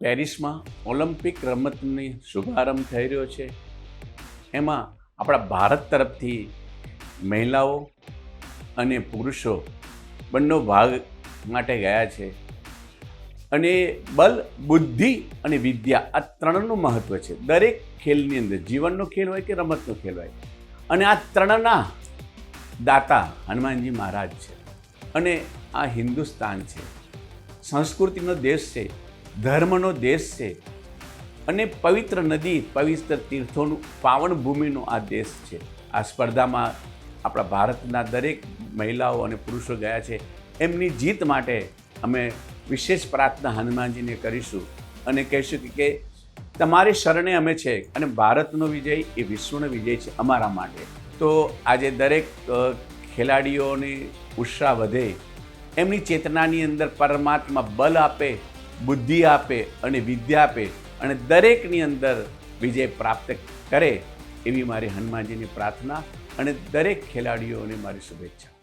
પેરિસમાં ઓલિમ્પિક રમતની શુભારંભ થઈ રહ્યો છે. એમાં આપણા ભારત તરફથી મહિલાઓ અને પુરુષો બંને ભાગ માટે ગયા છે. અને બલ, બુદ્ધિ અને વિદ્યા આ ત્રણનું મહત્ત્વ છે. દરેક ખેલની અંદર જીવનનો ખેલ હોય કે રમતનો ખેલ હોય. અને આ ત્રણના દાતા હનુમાનજી મહારાજ છે. અને આ હિન્દુસ્તાન છે. સંસ્કૃતિનો દેશ છે. ધર્મનો દેશ છે અને પવિત્ર નદી, પવિત્ર તીર્થોનું પાવન ભૂમિનો આ દેશ છે. આ સ્પર્ધામાં આપણા ભારતના દરેક મહિલાઓ અને પુરુષો ગયા છે. એમની જીત માટે અમે વિશેષ પ્રાર્થના હનુમાનજીને કરીશું અને કહીશું કે- તમારી શરણે અમે છે અને ભારતનો વિજય એ વિશ્વનો વિજય છે અમારા માટે. તો આજે દરેક ખેલાડીઓની ઉત્સાહ વધે. એમની ચેતનાની અંદર પરમાત્મા બલ આપે. બુદ્ધિ આપે અને વિદ્યા આપે અને દરેકની અંદર વિજય પ્રાપ્ત કરે એવી મારી હનુમાનજીની પ્રાર્થના અને દરેક ખેલાડીઓને મારી શુભેચ્છા.